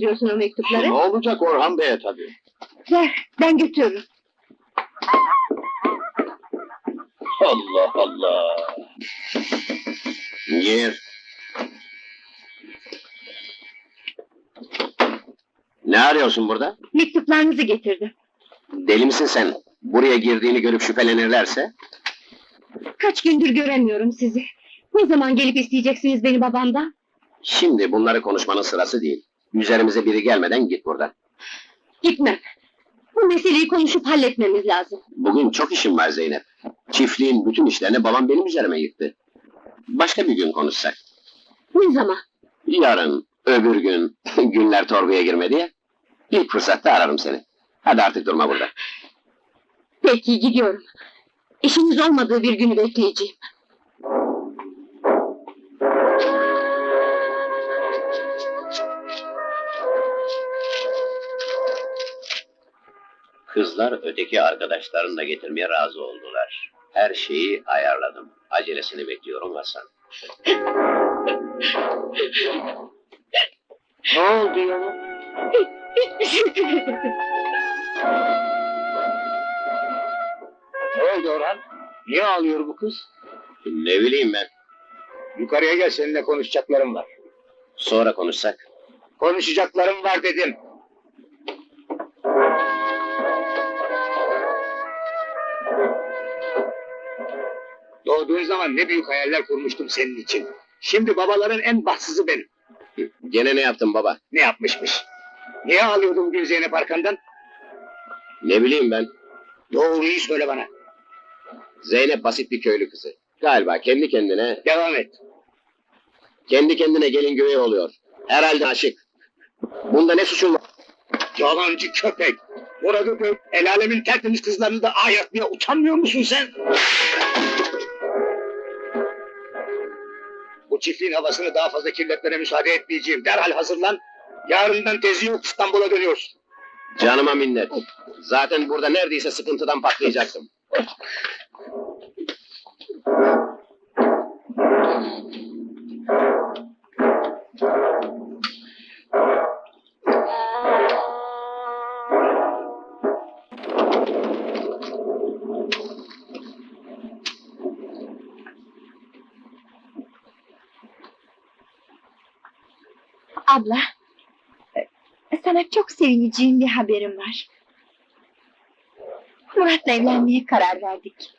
götürüyorsun o mektupları? Ne olacak Orhan Bey'e tabii. Ver, ben götürürüm. Allah Allah. Gir. Ne arıyorsun burada? Mektuplarınızı getirdim. Deli misin sen? Buraya girdiğini görüp şüphelenirlerse? Kaç gündür göremiyorum sizi. Ne zaman gelip isteyeceksiniz beni babamdan? Şimdi bunları konuşmanın sırası değil. Üzerimize biri gelmeden git buradan. Gitmem. Bu meseleyi konuşup halletmemiz lazım. Bugün çok işim var Zeynep. Çiftliğin bütün işlerini babam benim üzerime yıktı. Başka bir gün konuşsak. Ne zaman? Yarın, öbür gün, günler torbaya girmedi ya. İlk fırsatta ararım seni. Hadi artık durma burada. Peki gidiyorum. İşiniz olmadığı bir günü bekleyeceğim. Kızlar öteki arkadaşlarını da getirmeye razı oldular. Her şeyi ayarladım. Acelesini bekliyorum Hasan. Ne oldu ya? Ne oldu Orhan? Niye ağlıyor bu kız? Ne bileyim ben. Yukarıya gel seninle konuşacaklarım var. Sonra konuşsak. Konuşacaklarım var dedim. Doğduğun zaman ne büyük hayaller kurmuştum senin için. Şimdi babaların en bahtsızı benim. Gene ne yaptın baba? Ne yapmışmış? Niye ağlıyordu bugün Zeynep arkandan? Ne bileyim ben. Doğruyu söyle bana. Zeynep basit bir köylü kızı. Galiba kendi kendine, Devam et. kendi kendine gelin güvey oluyor. Herhalde aşık. Bunda ne suçun var? Yalancı köpek. Burada gör, el alemin tertemiz kızlarını da ayakmaya utanmıyor musun sen? Bu çiftliğin havasını daha fazla kirletmene müsaade etmeyeceğim. Derhal hazırlan. Yarından tezi yok İstanbul'a dönüyorsun. Canıma minnet. Zaten burada neredeyse sıkıntıdan patlayacaktım. Abla, e, sana çok sevineceğim bir haberim var. Murat'la evlenmeye karar verdik.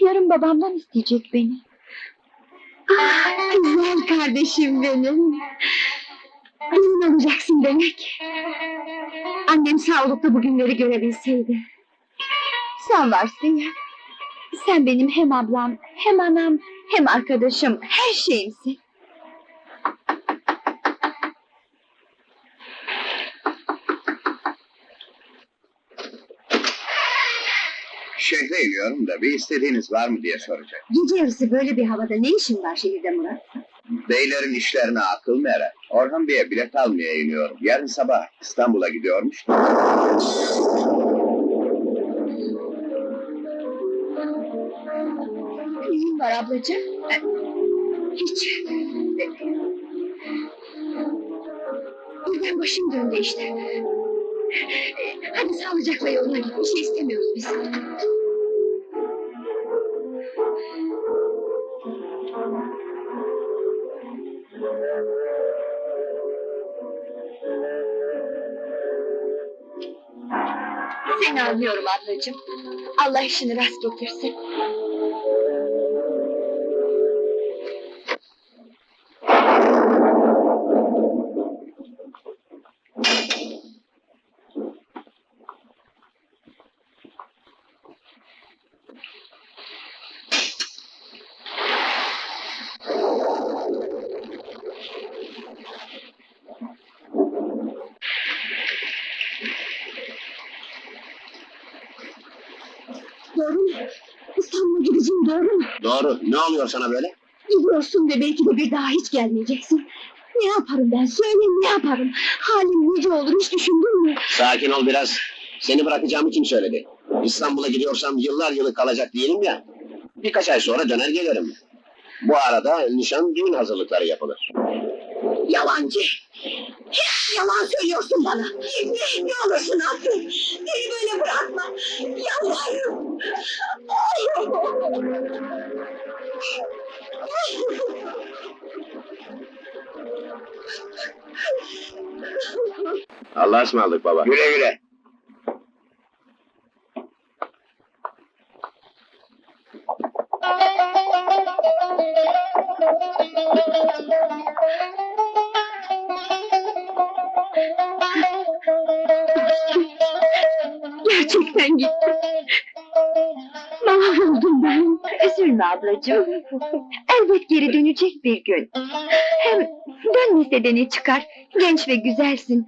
Yarın babamdan isteyecek beni. Ah, güzel kardeşim benim. Emin olacaksın demek. Annem sağlıklı bugünleri görebilseydi. Sen varsın ya. Sen benim hem ablam, hem anam, hem arkadaşım, her şeyimsin. Şehre iniyorum da bir istediğiniz var mı diye soracak. Gece yarısı böyle bir havada ne işin var şehirde Murat? Beylerin işlerine akıl mı erer? Orhan Bey'e bilet almaya iniyorum. Yarın sabah İstanbul'a gidiyormuş. Neyin var ablacığım? Hiç. Birden başım döndü işte. Sağlıcakla yoluna git. Bir şey istemiyoruz biz. Seni anlıyorum ablacığım. Allah işini rast getirsin. Doğru mu? İstanbul'a gideceğim doğru mu? Doğru. Ne oluyor sana böyle? Gidiyorsun ve belki de bir daha hiç gelmeyeceksin. Ne yaparım ben? Söyle ne yaparım? Halim nice olur hiç düşündün mü? Sakin ol biraz. Seni bırakacağımı kim söyledi? İstanbul'a gidiyorsam yıllar yılı kalacak değilim ya. Birkaç ay sonra döner gelirim. Bu arada nişan düğün hazırlıkları yapılır. Yalancı. Hep yalan söylüyorsun bana. Ne, ne olursun affet. Beni böyle bırakma. Yalvarırım. Allah'a ısmarladık baba. Güle güle. Gerçekten gitti. Mahvoldum ben. Üzülme ablacığım. Elbet geri dönecek bir gün. Hem dönmese de ne çıkar? Genç ve güzelsin.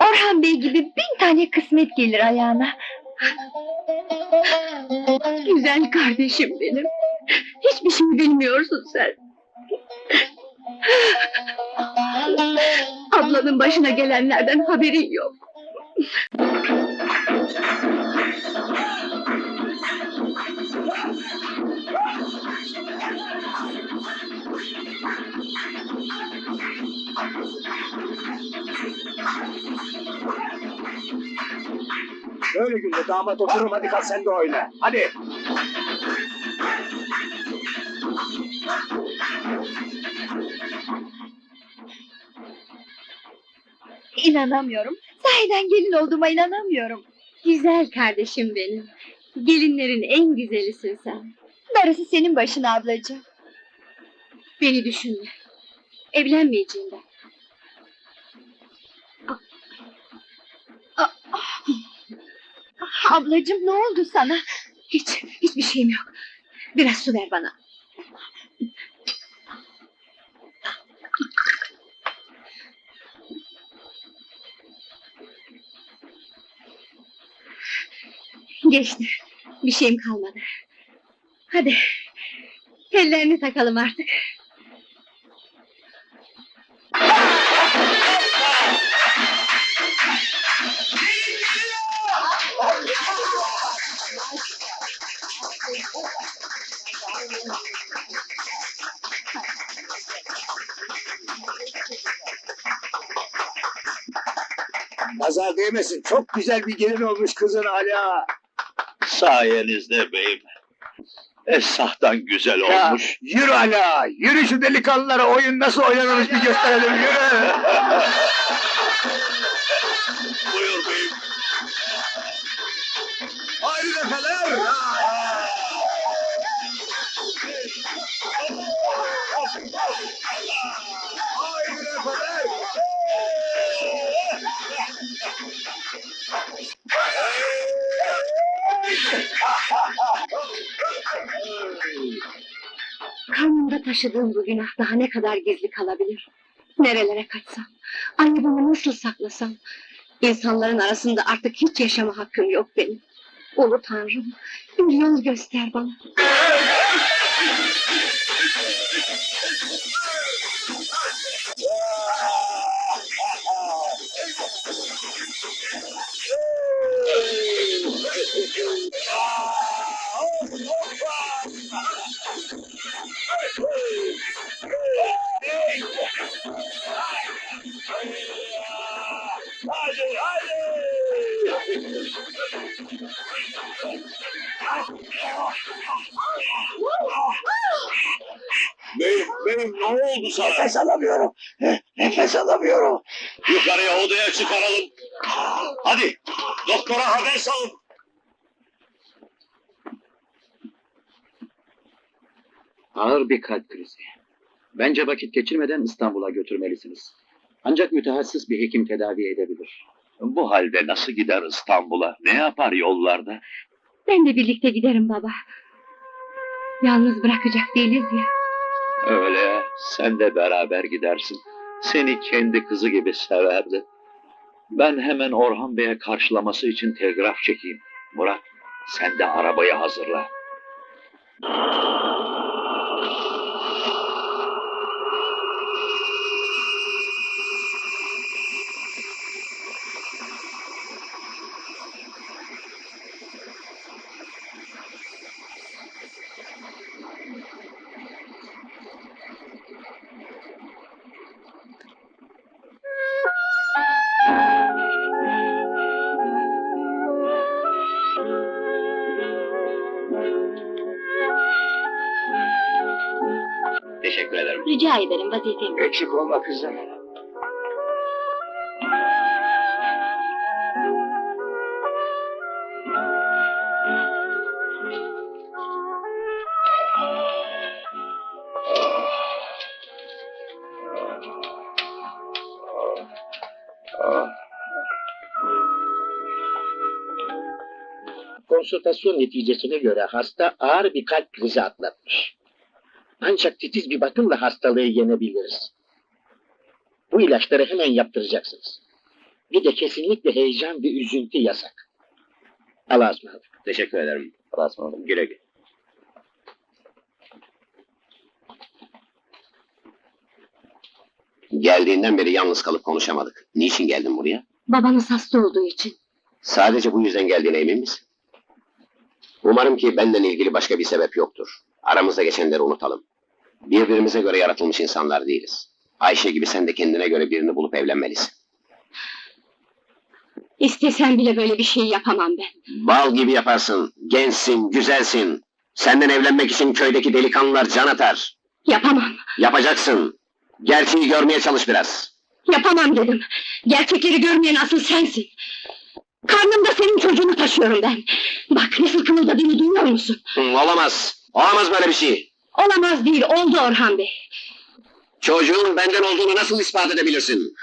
Orhan Bey gibi bin tane kısmet gelir ayağına. Güzel kardeşim benim. Hiçbir şey bilmiyorsun sen. Ablanın başına gelenlerden haberin yok. Böyle günde damat oturum hadi kalk sen de oyna. Hadi. İnanamıyorum. Sahiden gelin olduğuma inanamıyorum. Güzel kardeşim benim. Gelinlerin en güzelisin sen. Darısı senin başına ablacığım. Beni düşünme. Evlenmeyeceğim ben. Ablacığım ne oldu sana? Hiç, hiçbir şeyim yok. Biraz su ver bana. Geçti. Bir şeyim kalmadı. Hadi. Ellerini takalım artık. Nazar değmesin. Çok güzel bir gelin olmuş kızın Ala. Sayenizde beyim. Esahtan güzel Ya, olmuş. yürü Ala. Yürü şu delikanlılara oyun nasıl oynanırmış bir gösterelim. Yürü. Buyur beyim. Taşıdığım bu günah daha ne kadar gizli kalabilir? Nerelere kaçsam? Ayıbımı nasıl saklasam? İnsanların arasında artık hiç yaşama hakkım yok benim. Ulu Tanrım, bir yol göster bana. Beyim, beyim ne oldu sana? Nefes alamıyorum. Nefes alamıyorum. Yukarıya odaya çıkaralım. Hadi doktora haber salın. Ağır bir kalp krizi. Bence vakit geçirmeden İstanbul'a götürmelisiniz. Ancak mütehassıs bir hekim tedavi edebilir. Bu halde nasıl gider İstanbul'a? Ne yapar yollarda? Ben de birlikte giderim baba. Yalnız bırakacak değiliz ya. Öyle, sen de beraber gidersin. Seni kendi kızı gibi severdi. Ben hemen Orhan Bey'e karşılaması için telgraf çekeyim. Murat, sen de arabayı hazırla. Ederim. Rica ederim vazifem. Eksik olma kızım. Konsültasyon neticesine göre hasta ağır bir kalp krizi atlatmış. Ancak titiz bir bakımla hastalığı yenebiliriz. Bu ilaçları hemen yaptıracaksınız. Bir de kesinlikle heyecan ve üzüntü yasak. Allah'a ısmarladık. Teşekkür ederim. Allah'a ısmarladık. Güle güle. Geldiğinden beri yalnız kalıp konuşamadık. Niçin geldin buraya? Babanız hasta olduğu için. Sadece bu yüzden geldiğine emin misin? Umarım ki benden ilgili başka bir sebep yoktur. Aramızda geçenleri unutalım. Birbirimize göre yaratılmış insanlar değiliz. Ayşe gibi sen de kendine göre birini bulup evlenmelisin. İstesen bile böyle bir şey yapamam ben. Bal gibi yaparsın, gençsin, güzelsin. Senden evlenmek için köydeki delikanlılar can atar. Yapamam. Yapacaksın. Gerçeği görmeye çalış biraz. Yapamam dedim. Gerçekleri görmeyen asıl sensin. Karnımda senin çocuğunu taşıyorum ben. Bak nasıl kımıldadığını duyuyor musun? Hı, olamaz. Olamaz böyle bir şey. Olamaz değil, oldu Orhan Bey. Çocuğun benden olduğunu nasıl ispat edebilirsin?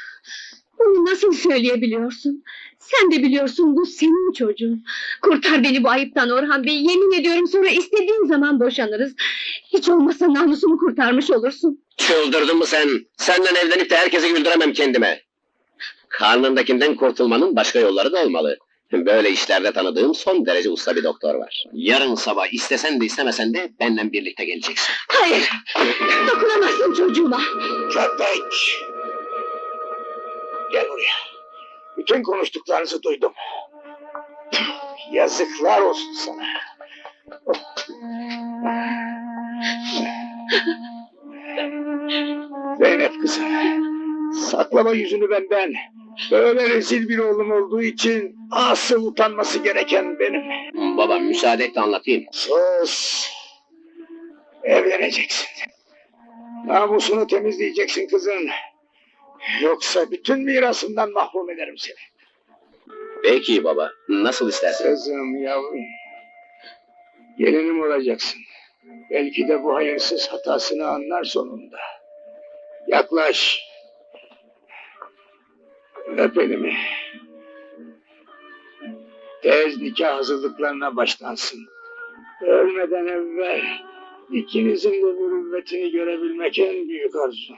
Bunu nasıl söyleyebiliyorsun? Sen de biliyorsun bu senin çocuğun. Kurtar beni bu ayıptan Orhan Bey. Yemin ediyorum sonra istediğin zaman boşanırız. Hiç olmazsa namusumu kurtarmış olursun. Çıldırdın mı sen? Senden evlenip de herkese güldüremem kendime. Karnındakinden kurtulmanın başka yolları da olmalı. Böyle işlerde tanıdığım son derece usta bir doktor var. Yarın sabah istesen de istemesen de benimle birlikte geleceksin. Hayır, dokunamazsın çocuğuma. Köpek! Gel buraya. Bütün konuştuklarınızı duydum. Yazıklar olsun sana. Zeynep kızım. Saklama yüzünü benden. Böyle rezil bir oğlum olduğu için asıl utanması gereken benim. Baba müsaade et de anlatayım. Sus. Evleneceksin. Namusunu temizleyeceksin kızın. Yoksa bütün mirasından mahrum ederim seni. Peki baba. Nasıl istersen. Kızım yavrum. Gelinim olacaksın. Belki de bu hayırsız hatasını anlar sonunda. Yaklaş. Öp elimi. Tez nikah hazırlıklarına başlansın. Ölmeden evvel ikinizin de mürüvvetini görebilmek en büyük arzu.